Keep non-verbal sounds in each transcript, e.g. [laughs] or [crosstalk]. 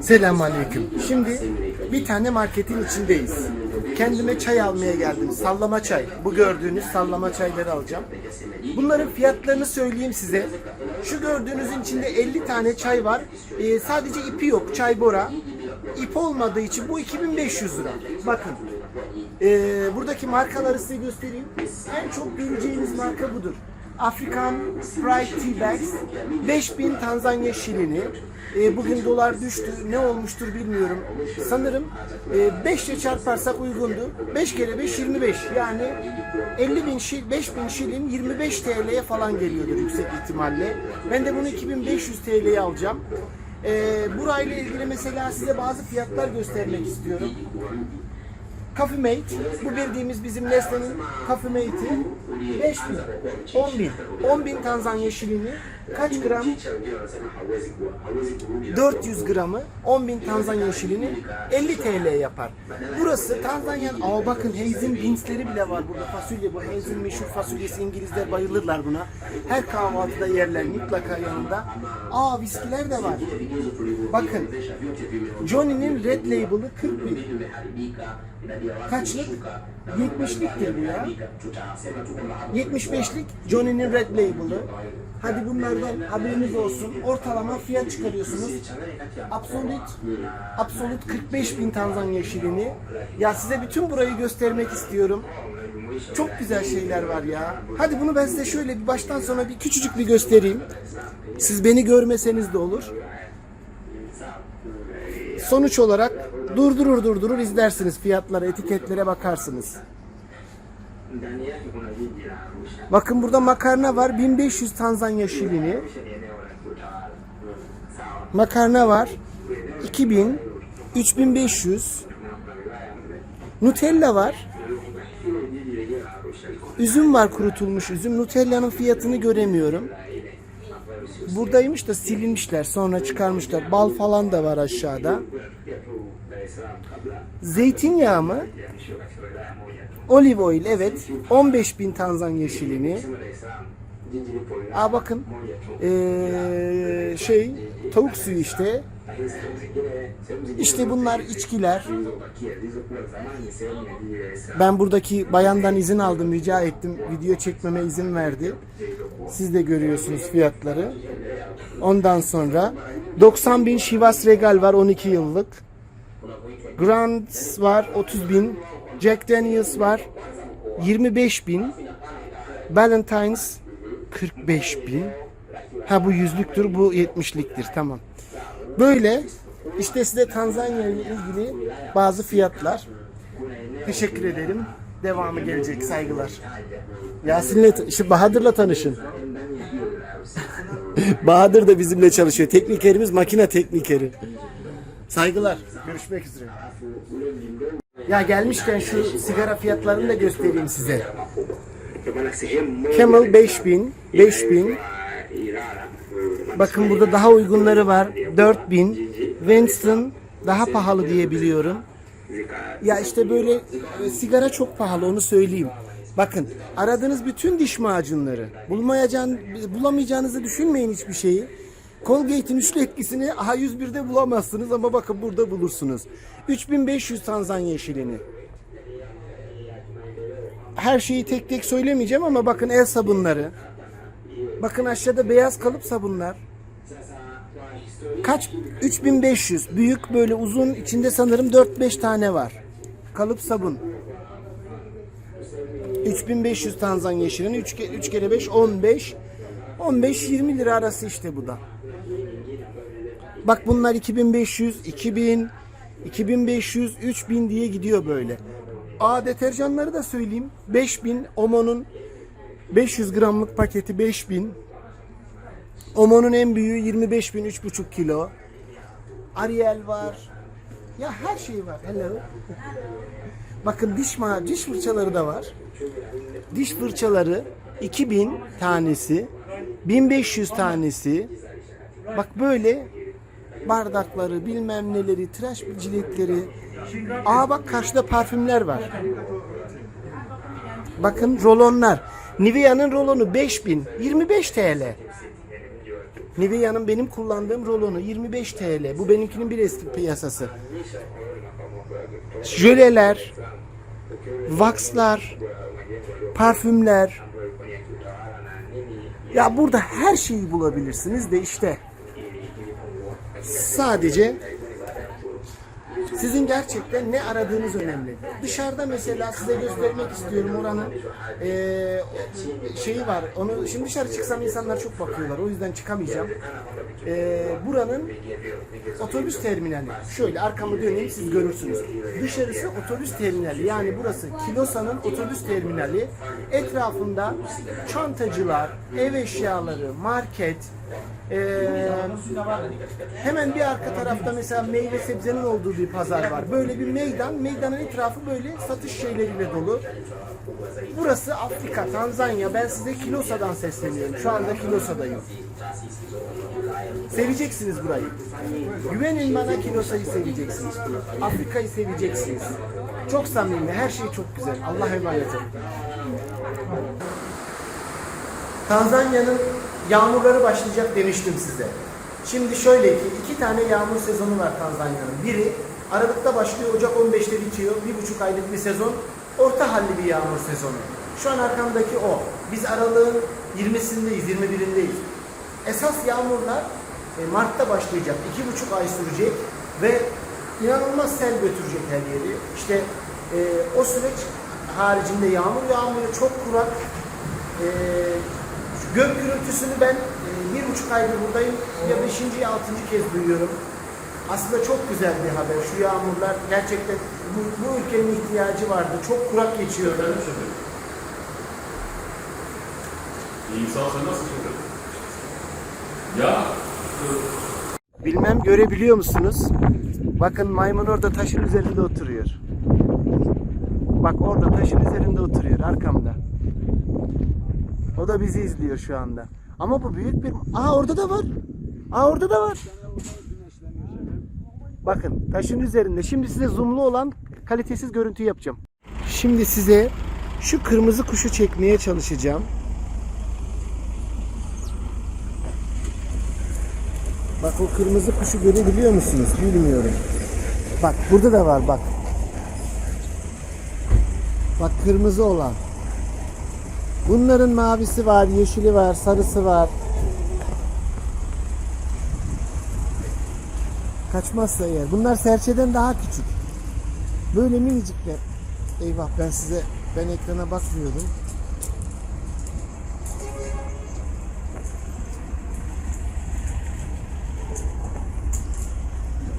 Selamünaleyküm. Şimdi bir tane marketin içindeyiz. Kendime çay almaya geldim. Sallama çay. Bu gördüğünüz sallama çayları alacağım. Bunların fiyatlarını söyleyeyim size. Şu gördüğünüzün içinde 50 tane çay var. Ee, sadece ipi yok. Çay bora. İp olmadığı için bu 2500 lira. Bakın. Ee, buradaki markaları size göstereyim. En çok göreceğiniz marka budur. African Pride Tea Bags 5000 Tanzanya şilini. Ee, bugün dolar düştü. Ne olmuştur bilmiyorum. Sanırım 5 ile çarparsak uygundu. 5 kere 5 25. Yani 50 bin şil, 5 bin şilin 25 TL'ye falan geliyordur yüksek ihtimalle. Ben de bunu 2500 TL'ye alacağım. Ee, burayla ilgili mesela size bazı fiyatlar göstermek istiyorum. Coffee Mate, bu bildiğimiz bizim Nestle'nin Coffee Mate'i 5 bin, 10 bin, 10 bin Tanzanya şilini kaç gram? 400 gramı 10 bin Tanzanya şilini 50 TL yapar. Burası Tanzanya'nın, aa bakın Hazen beansleri bile var burada fasulye bu Hazen meşhur fasulyesi İngilizler bayılırlar buna. Her kahvaltıda yerler mutlaka yanında. Aa viskiler de var. Bakın Johnny'nin Red Label'ı 40 bin. Kaçlık? 70'liktir bu ya. 75'lik Johnny'nin Red Label'ı. Hadi bunlardan haberiniz olsun. Ortalama fiyat çıkarıyorsunuz. Absolut, Absolut 45 bin Tanzanya şilini. Ya size bütün burayı göstermek istiyorum. Çok güzel şeyler var ya. Hadi bunu ben size şöyle bir baştan sona bir küçücük bir göstereyim. Siz beni görmeseniz de olur. Sonuç olarak durdurur durdurur izlersiniz fiyatlara, etiketlere bakarsınız. Bakın burada makarna var 1500 Tanzanya şilini. Makarna var 2000, 3500. Nutella var. Üzüm var kurutulmuş üzüm. Nutella'nın fiyatını göremiyorum. Buradaymış da silinmişler. Sonra çıkarmışlar. Bal falan da var aşağıda. Zeytinyağı mı? Olive oil evet. 15 bin Tanzanya şilini. Aa bakın. Ee, şey tavuk suyu işte. İşte bunlar içkiler. Ben buradaki bayandan izin aldım, rica ettim. Video çekmeme izin verdi. Siz de görüyorsunuz fiyatları. Ondan sonra 90 bin Chivas Regal var 12 yıllık. Grand var 30 bin. Jack Daniels var 25 bin. Valentine's 45 bin. Ha bu yüzlüktür bu 70'liktir tamam. Böyle işte size Tanzanya ile ilgili bazı fiyatlar. Teşekkür ederim. Devamı gelecek saygılar. Yasin'le şu Bahadır'la tanışın. [laughs] Bahadır da bizimle çalışıyor. Teknikerimiz makine teknikeri. Saygılar. Görüşmek üzere. Ya gelmişken şu sigara fiyatlarını da göstereyim size. Camel 5000, 5000. Bakın burada daha uygunları var. 4000. Winston daha pahalı diye biliyorum. Ya işte böyle e, sigara çok pahalı onu söyleyeyim. Bakın aradığınız bütün diş macunları bulmayacağın, bulamayacağınızı düşünmeyin hiçbir şeyi. Colgate'in üçlü etkisini A101'de bulamazsınız ama bakın burada bulursunuz. 3500 Tanzanya şilini. Her şeyi tek tek söylemeyeceğim ama bakın el sabunları. Bakın aşağıda beyaz kalıp sabunlar. Kaç? 3500. Büyük böyle uzun içinde sanırım 4-5 tane var. Kalıp sabun. 3500 Tanzanya şirini 3, 3 kere 5 15 15-20 lira arası işte bu da. Bak bunlar 2500, 2000, 2500, 3000 diye gidiyor böyle. Aa deterjanları da söyleyeyim. 5000 Omo'nun 500 gramlık paketi 5000. Omo'nun en büyüğü 25 bin 3,5 kilo. Ariel var. Ya her şey var. Hello. Bakın diş ma diş fırçaları da var. Diş fırçaları 2000 tanesi, 1500 tanesi. Bak böyle bardakları, bilmem neleri, tıraş ciletleri. Aa bak karşıda parfümler var. Bakın rolonlar. Nivea'nın rolonu 5000, 25 TL. Nivea'nın benim kullandığım rolonu 25 TL. Bu benimkinin bir eski piyasası. Jöleler, vakslar, parfümler. Ya burada her şeyi bulabilirsiniz de işte sadece sizin gerçekten ne aradığınız önemli. Dışarıda mesela size göstermek istiyorum oranın eee, şeyi var. Onu şimdi dışarı çıksam insanlar çok bakıyorlar. O yüzden çıkamayacağım. Eee, buranın otobüs terminali. Şöyle arkamı döneyim siz görürsünüz. Dışarısı otobüs terminali. Yani burası Kilosa'nın otobüs terminali. Etrafında çantacılar, ev eşyaları, market, eee, hemen bir arka tarafta mesela meyve sebzenin olduğu bir pazar var. Böyle bir meydan. Meydanın etrafı böyle satış şeyleriyle dolu. Burası Afrika, Tanzanya. Ben size Kilosa'dan sesleniyorum. Şu anda Kilosa'dayım. Seveceksiniz burayı. Güvenin bana Kilosa'yı seveceksiniz. Afrika'yı seveceksiniz. Çok samimi, her şey çok güzel. Allah emanet olun. Tanzanya'nın yağmurları başlayacak demiştim size. Şimdi şöyle ki iki tane yağmur sezonu var Tanzanya'nın. Biri Aralık'ta başlıyor, Ocak 15'te bitiyor. Bir buçuk aylık bir sezon. Orta halli bir yağmur sezonu. Şu an arkamdaki o. Biz Aralık'ın 20'sindeyiz, 21'indeyiz. Esas yağmurlar e, Mart'ta başlayacak. iki buçuk ay sürecek ve inanılmaz sel götürecek her yeri. İşte e, o süreç haricinde yağmur yağmıyor, çok kurak. E, gök gürültüsünü ben e, bir buçuk aydır buradayım. Ya beşinci ya altıncı kez duyuyorum. Aslında çok güzel bir haber. Şu yağmurlar gerçekten bu, bu ülkenin ihtiyacı vardı. Çok kurak geçiyordu. Ol, sen nasılsın? Ya Bilmem görebiliyor musunuz? Bakın maymun orada taşın üzerinde oturuyor. Bak orada taşın üzerinde oturuyor arkamda. O da bizi izliyor şu anda. Ama bu büyük bir... Aa orada da var. Aa orada da var. Bakın taşın üzerinde. Şimdi size zoomlu olan kalitesiz görüntü yapacağım. Şimdi size şu kırmızı kuşu çekmeye çalışacağım. Bak o kırmızı kuşu görebiliyor musunuz? Bilmiyorum. Bak burada da var bak. Bak kırmızı olan. Bunların mavisi var, yeşili var, sarısı var. Kaçmazsa eğer. Bunlar serçeden daha küçük. Böyle minicikler. Eyvah ben size ben ekrana bakmıyordum.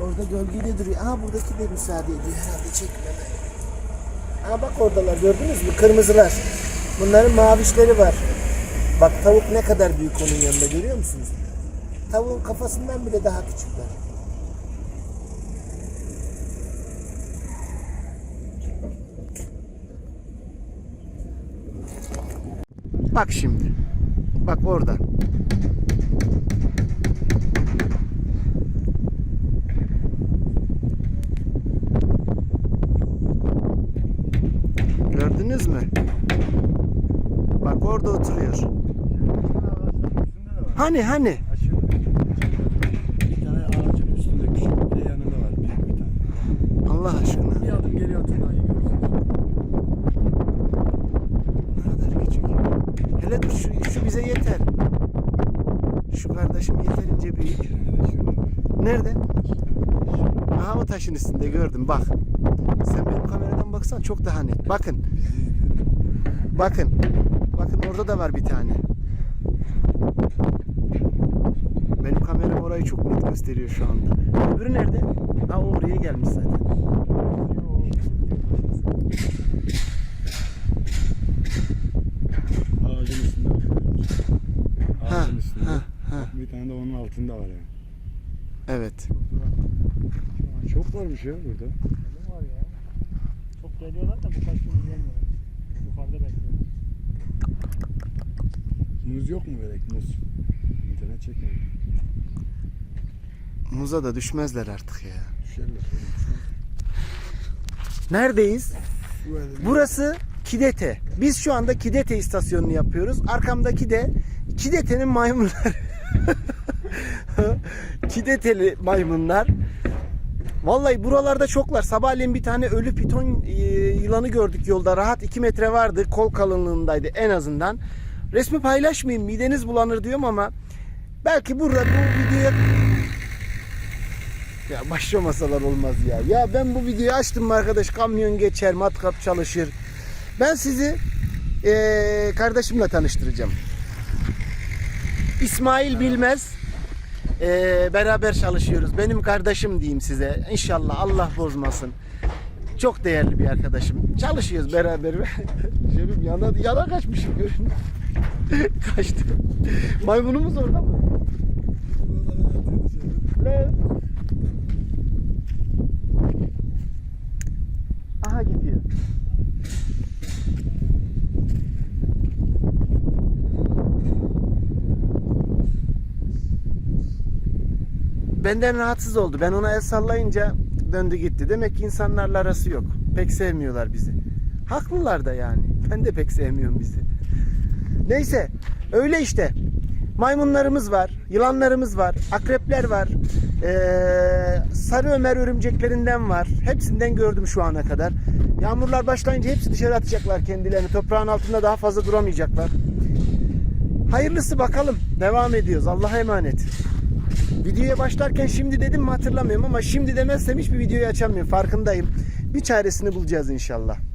Orada gölgede duruyor. Aha buradaki de müsaade ediyor herhalde çekmeme. Aha bak oradalar gördünüz mü? Kırmızılar. Bunların mavişleri var. Bak tavuk ne kadar büyük onun yanında görüyor musunuz? Tavuğun kafasından bile daha küçükler. Bak şimdi. Bak orada. Gördünüz mü? Bak orada oturuyor. Hani hani? Bir tane ağacın üstünde küçük bir de yanında var büyük bir tane. Allah aşkına. Bir adım geri atın ayı görürsünüz. Ne kadar küçük. Hele dur şu, şu bize yeter. Şu kardeşim yeterince büyük. Nerede? Aha o taşın üstünde gördüm bak. Sen benim kameradan baksan çok daha net. Bakın. Bakın. Bakın orada da var bir tane. Benim kameram orayı çok net gösteriyor şu anda. Öbürü nerede? Ha o oraya gelmiş zaten. Ağacın üstünde Ağacın üstünde. ha, ha. Bir tane de onun altında var yani. Evet. Çok varmış ya burada. var ya. Çok geliyorlar da bu kaç gün gelmiyorlar. Yukarıda bekliyorlar. Muz yok mu verek muz? İnternet çekmiyor. Muza da düşmezler artık ya. Düşerler. oğlum. Neredeyiz? Şu elini- Burası Kidete. Biz şu anda Kidete istasyonunu yapıyoruz. Arkamdaki de Kidete'nin maymunları. [laughs] Pide teli maymunlar. Vallahi buralarda çoklar. Sabahleyin bir tane ölü piton e, yılanı gördük yolda. Rahat 2 metre vardı. Kol kalınlığındaydı en azından. Resmi paylaşmayayım. Mideniz bulanır diyorum ama belki burada bu videoya ya başlamasalar olmaz ya. Ya ben bu videoyu açtım arkadaş kamyon geçer, matkap çalışır. Ben sizi eee, kardeşimle tanıştıracağım. İsmail Bilmez. Eee, beraber çalışıyoruz. Benim kardeşim diyeyim size. İnşallah Allah bozmasın. Çok değerli bir arkadaşım. Çalışıyoruz beraber. [laughs] Şefim yana, yana kaçmışım. [laughs] Kaçtı. Maymunumuz orada mı? Ne? Aha gidiyor. Benden rahatsız oldu. Ben ona el sallayınca döndü gitti. Demek ki insanlarla arası yok. Pek sevmiyorlar bizi. Haklılar da yani. Ben de pek sevmiyorum bizi. Neyse öyle işte. Maymunlarımız var, yılanlarımız var, akrepler var, ee, sarı ömer örümceklerinden var. Hepsinden gördüm şu ana kadar. Yağmurlar başlayınca hepsi dışarı atacaklar kendilerini. Toprağın altında daha fazla duramayacaklar. Hayırlısı bakalım. Devam ediyoruz. Allah'a emanet. Videoya başlarken şimdi dedim mi hatırlamıyorum ama şimdi demezsem hiçbir videoyu açamıyorum. Farkındayım. Bir çaresini bulacağız inşallah.